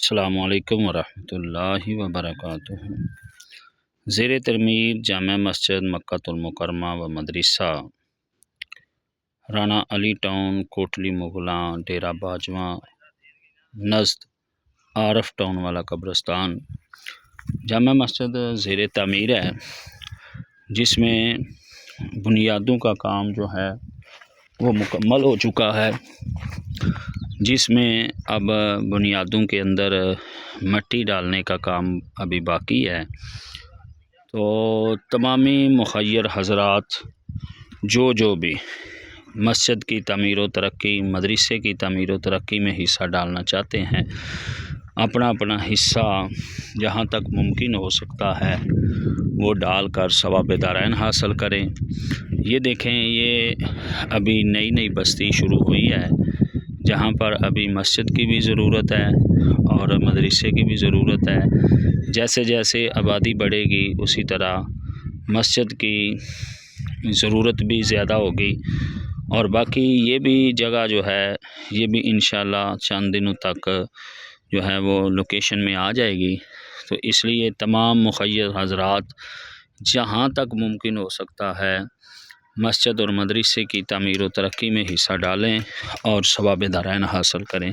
السلام علیکم ورحمۃ اللہ وبرکاتہ۔ زیر ترمیر جامع مسجد مکہ المکرمہ و مدرسہ۔ رانا علی ٹاؤن، کوٹلی مغلاں ڈیرہ باجواں نزد عارف ٹاؤن والا قبرستان۔ جامع مسجد زیر تعمیر ہے، جس میں بنیادوں کا کام جو ہے وہ مکمل ہو چکا ہے۔ جس میں اب بنیادوں کے اندر مٹی ڈالنے کا کام ابھی باقی ہے۔ تو تمامی مخیر حضرات، جو جو بھی مسجد کی تعمیر و ترقی، مدرسے کی تعمیر و ترقی میں حصہ ڈالنا چاہتے ہیں، اپنا اپنا حصہ جہاں تک ممکن ہو سکتا ہے، وہ ڈال کر ثواب دارین حاصل کریں۔ یہ دیکھیں، یہ ابھی نئی نئی بستی شروع ہوئی ہے۔ جہاں پر ابھی مسجد کی بھی ضرورت ہے اور مدرسے کی بھی ضرورت ہے۔ جیسے جیسے آبادی بڑھے گی، اسی طرح مسجد کی ضرورت بھی زیادہ ہوگی۔ اور باقی یہ بھی جگہ جو ہے، یہ بھی انشاءاللہ چند دنوں تک جو ہے وہ لوکیشن میں آ جائے گی۔ تو اس لیے تمام مخیر حضرات، جہاں تک ممکن ہو سکتا ہے مسجد اور مدرسے کی تعمیر و ترقی میں حصہ ڈالیں اور ثواب دارائن حاصل کریں۔